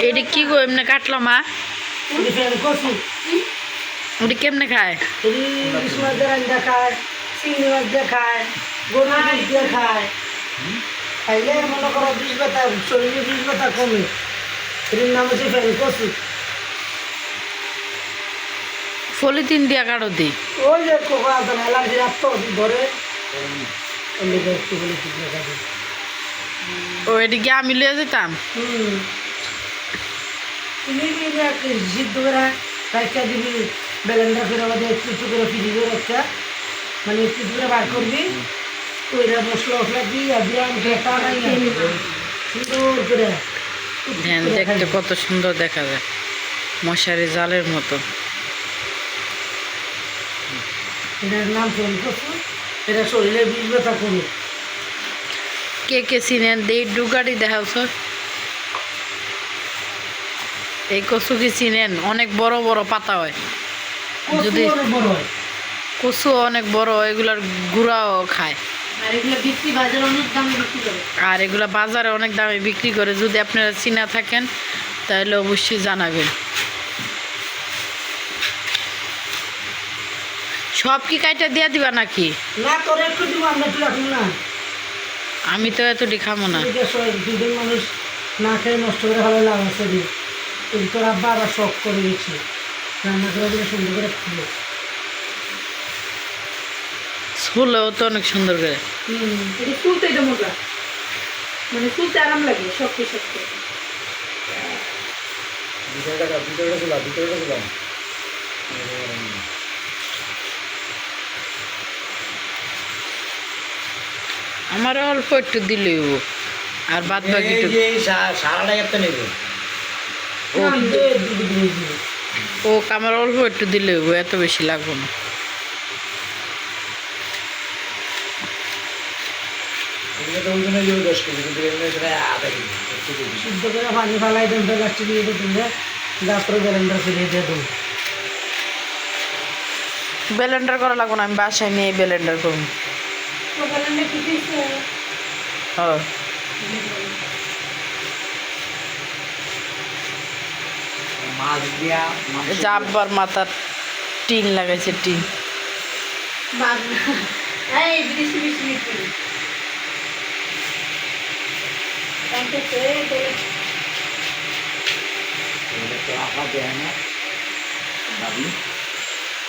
এটি কি গো এমনি কাটলো মা? ওটি কেমনে খায়? খায় চিংড়ি মাছ দিয়ে খায় গরু মাছ দিয়ে খায়। খাইলে মনে করো বিষ ব্যথা শরীরে বিষ ব্যথা কমে। এটির নাম হচ্ছে ফের কচু। পলিথিন দিয়া কাটো দি। ওই যে কোকা অ্যালার্জি রাখতো ধরে। ও এটি কি আমি লিয়ে যেতাম? হুম। তুমি দিবি এক সিদ্ধ করে রাখা দিবি? বেলেন্ডা করে আমাদের একটু একটু করে ফ্রিজে রাখা মানে একটু একটু করে বার করবি। ওইটা মশলা মশলা দিয়ে দিয়ে আমি ঘেটা নাই সুন্দর করে। ধ্যান দেখতে কত সুন্দর দেখা যায়। মশারি জালের মতো। এটার নাম এটা শরীরে বিষ ব্যথা কমে। কে কে চিনেন? দেই ডুগাড়ি দেখাওছ এই কচু কি চিনেন অনেক বড় বড় পাতা হয়। যদি- কচু অনেক বড় এগুলার গুঁড়াও খায়। আর এগুলো বাজারে অনেক দামে বিক্রি করে। যদি আপনারা চিনা থাকেন তাহলে অবশ্যই জানাবেন। সব কি কাইটা দিয়ে দিবা নাকি? আমি তো এতটি খামো না। মানুষ খেয়ে নষ্ট করে ভালো লাভ আছে কিন্তু তোর আব্বা আবার শখ করে গেছে রান্না করে দিলে সুন্দর করে ছোলেও তো অনেক সুন্দর করে। হুম এটা ফুলতে মজা। মানে ফুলতে আরাম লাগে শক্ত শক্ত আমার অল্প একটু দিলেই হব। আর বাদ বাকি সারাটা একটা নেবে। ও। ও আমার অল্প একটু দিলে এত বেশি লাগবো না। করে পানি ফালাই দেন দিয়ে দিলে ফিরিয়ে দিয়ে দেবো। ব্লেন্ডার করা লাগবো না আমি বাসায় নিয়ে ব্লেন্ডার করব। প্রোগ্রামে কি দিয়েছে হ্যাঁ মাছ দিয়া মাংস এই যে আব্বার মাথার টিন লাগাইছে টিন বাদ না এই বিদেশি বিদেশি বিক্রি তাকে তো এই বলে এটা তো আপা দেয় না ভাবি